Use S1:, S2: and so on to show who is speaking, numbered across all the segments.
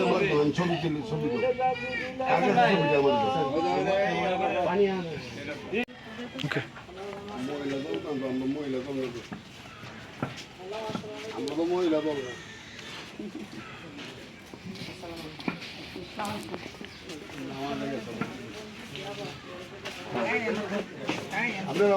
S1: December তো আমি ছবি তুলি ছবি তুলি কাগজ ছবি আমার
S2: ওকে
S1: মহিলা দল তো আমরা মহিলা দল না। আমরা তো মহিলা দল না। আপনারা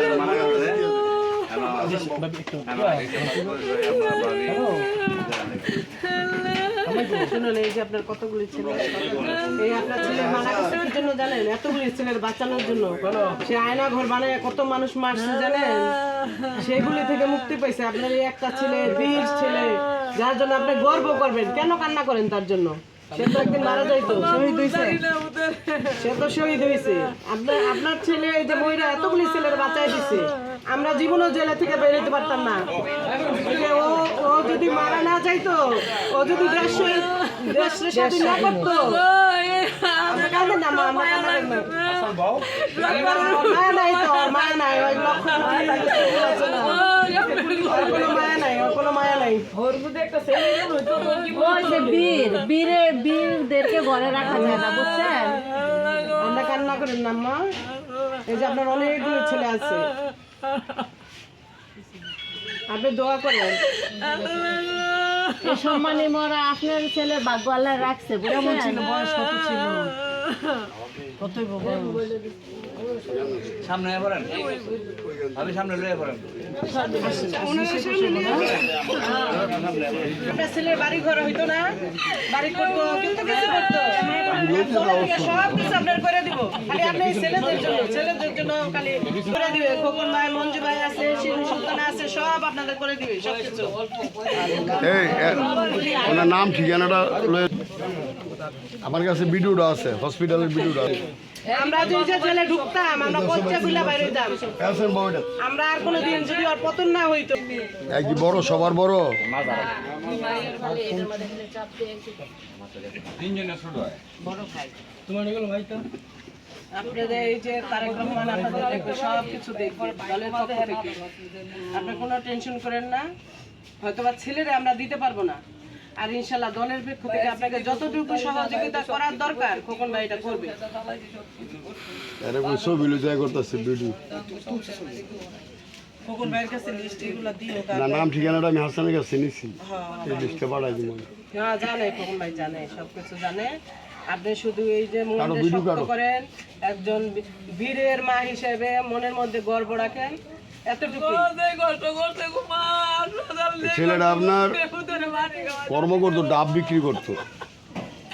S3: শুনুন এই যে আপনার কতগুলি ছেলে? এই আপনার ছেলে মারা গেছে জন্য জানেন এতগুলি ছেলের বাঁচানোর জন্য। সে আয়না ঘর বানায় কত মানুষ মারছে জানেন? সেগুলি থেকে মুক্তি পাইছে আপনার এই একটা ছেলে বীর ছেলে যার জন্য আপনি গর্ব করবেন। কেন কান্না করেন তার জন্য? সে তো একদিন মারা যাইতো শহীদ হয়েছে সে তো শহীদ হয়েছে আপনার আপনার ছেলে এই যে মহিলা এতগুলি ছেলের বাঁচাই দিছে। আমরা জীবনও জেলা থেকে বেরোতে পারতাম না। ও ও যদি মারা না যাইতো ও যদি দেশ শহীদ- দেশ না করতো। ওর মায়া নাই তো, মায়া নাই, মায়া নাই, কোনো মায়া নাই।
S4: বীর বীরদেরকে ঘরে রাখা যায় না বুঝছেন?
S3: আমরা কান্না করেন না মা। এই যে আপনার অনেকগুলো ছেলে আছে। আপনি দোয়া করেন
S4: সম্মানী মরা আপনার ছেলে ভাগ্য আল্লাহ রাখছে বুঝছেন?
S3: বয়স কত ছিল?
S5: সামনে পড়েন। আমি সামনে লয়ে পড়েন।
S3: ছেলের বাড়ি ঘর হইতো না বাড়ি করতো কিন্তু কিছু করতো। সব কিছু আপনার করে দিব। খালি আপনি ছেলেদের জন্য ছেলেদের জন্য খালি করে দিবে। খোকন ভাই মঞ্জু ভাই আছে শিরু সুলতান আছে সব আপনাদের করে দিবে সব কিছু।
S1: এই ওনার নাম ঠিকানাটা আমার কাছে ভিডিওটা আছে হসপিটালের ভিডিওটা আছে।
S3: আমরা যে যে জেলে ঢুকতাম আমরা পঞ্চা গুলা বাইরে হইতাম। আমরা আর কোনো দিন যদি ওর পতন না হইতো।
S1: এক বড় সবার বড়?
S3: আপনাদের এই যে তারেক রহমান আপনাদের সব কিছু দেখবে দলের পক্ষ থেকে। আপনি কোনো টেনশন করেন না। হয়তো বা ছেলেরা আমরা দিতে পারব না। আর ইনশাল্লাহ দলের পক্ষ থেকে আপনাকে যতটুকু সহযোগিতা করার দরকার খোকন ভাই এটা করবে। খোকন ভাইয়ের কাছে লিস্ট এগুলো দিও
S1: না নাম ঠিকানাটা আমি হাসানের কাছে নিছি। এই লিস্টটা পাঠাই দিব।
S3: হ্যাঁ জানে খোকন ভাই জানে সব কিছু জানে। আপনি শুধু এই যে
S1: ভিডিও
S3: শক্ত করেন একজন বীরের মা হিসেবে মনের মধ্যে গর্ব রাখেন।
S1: ছেলেটা আপনার কর্ম করতো ডাব বিক্রি করতো।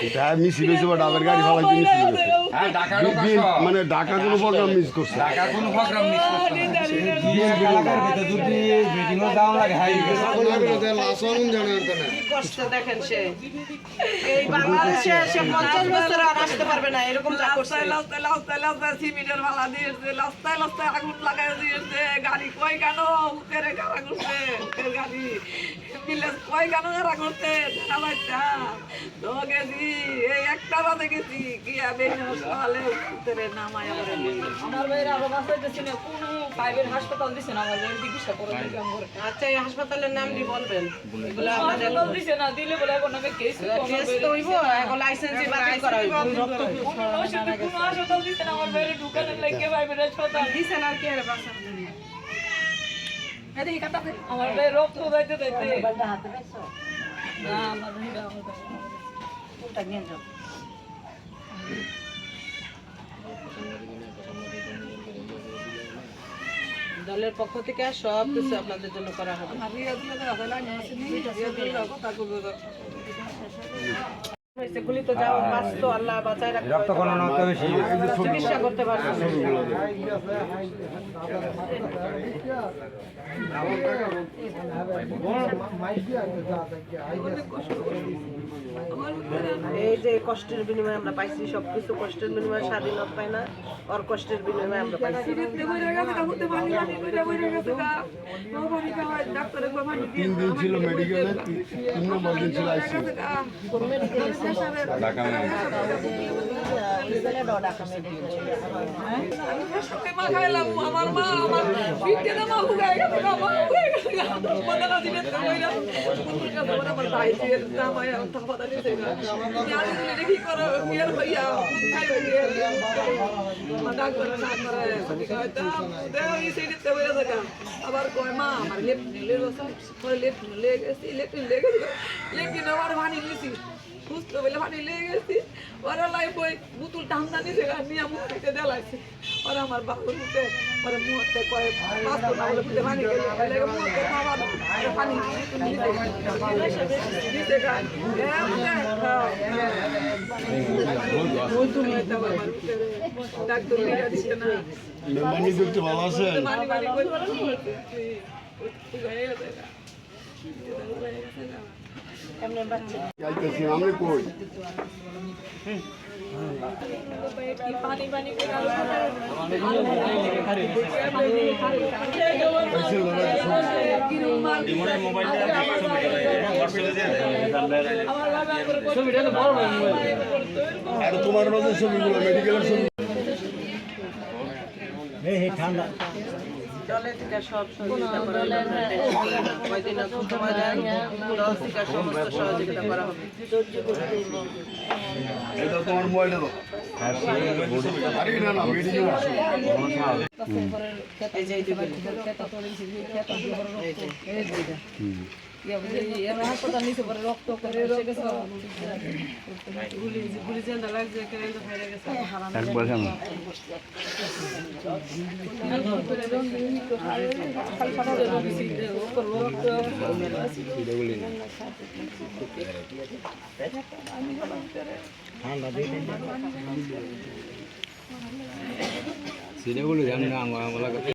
S1: এটা মিছিল হয়েছে বা ডাবের গাড়ি ভালো মিছিল
S5: হ্যাঁ
S1: মানে ঢাকা কোনো প্রোগ্রাম মিস করছে।
S5: ঢাকার কোনো প্রোগ্রাম মিস করতে না। বিএনপি এলাকার ভিতরে যদি মিটিংও দাম লাগে হাই
S3: কি কষ্ট দেখেন সে? এই বাংলাদেশে সে পঞ্চাশ বছর আর আসতে পারবে না এরকম যা করছে।
S6: গাড়ি কই কেন? উতেরে গাড়া করছে? গাড়ি। মিলে কই কেন গাড়া করছে? দেখা বাচ্চা তো গেছি এই একটা রাতে গেছি গিয়া বেশি সকালে উতেরে নামায় আমার আমার ভাইয়ের আরও বাঁচাইতেছি না কোনো প্রাইভেট হাসপাতাল দিছে না আমার ভাইয়ের চিকিৎসা করে দিলাম করে
S3: আচ্ছা এই হাসপাতালের নামটি বলবেন? এগুলো
S6: হাসপাতাল দিছে না দিলে বলে এখন আমি কেস
S3: কেস তো হইব এখন লাইসেন্সই বাতিল করা হইব। রক্ত
S6: কোনো হাসপাতাল দিছে না আমার ভাইয়ের ঢুকানোর লাগে প্রাইভেট হাসপাতাল। দিছে না কি আর কাটা আমার ভাই রক্ত যাইতে যাইতে। না আমার ভাইরা আমার ভাই
S3: দলের পক্ষ থেকে সব কিছু আপনাদের জন্য করা হবে। চিকিৎসা করতে পারতো। না। এই যে কষ্টের বিনিময়ে আমরা পাইছি সবকিছু কষ্টের বিনিময়ে স্বাধীনতা পাই না ওর কষ্টের বিনিময়ে আমরা পাইছি।
S1: তিন দিন ছিল মেডিকেলে তিন নম্বর দিন ছিল আইসিইউ
S6: আমার মা আমার মা হুগায় গেছে গা, মা হুগায় গেছে গা। মদনা দিনে তো কইরা, আমার ভাই দিয়ে জামাই আর থাপা দিছে গা। আমি। কয়, তো। আবার কয় মা আমার লেপ নিলে রসা পরে লেপ নিলে গেছি লেপ গেছি সুস্থ বলে ভানি লেগে গেছি। ওরা লাই বই বুতুল টান্দা গা নিয়ে মুখ থেকে দেলাইছে। ওরা আমার বাবুর মুখে ওরা মুহূর্তে কয়ে বাঁচতো না বলে বুঝে ভানি গেলে মুহূর্তে দাওয়া পানি দিতে ডাক্তার নিয়ে দিচ্ছে না।
S1: ভালো
S6: মানি মানি করে উগাই গেছে গা উগাই গেছে গা
S1: যাইতেছি আমি কই আর তোমার রোজের ছবিগুলো মেডিকেলের ছবি
S3: দলের থেকে সব সহযোগিতা করা হবে। দল থেকে সমস্ত সহযোগিতা করা হবে। এই যে
S5: সিনেগুলো জানি না আমার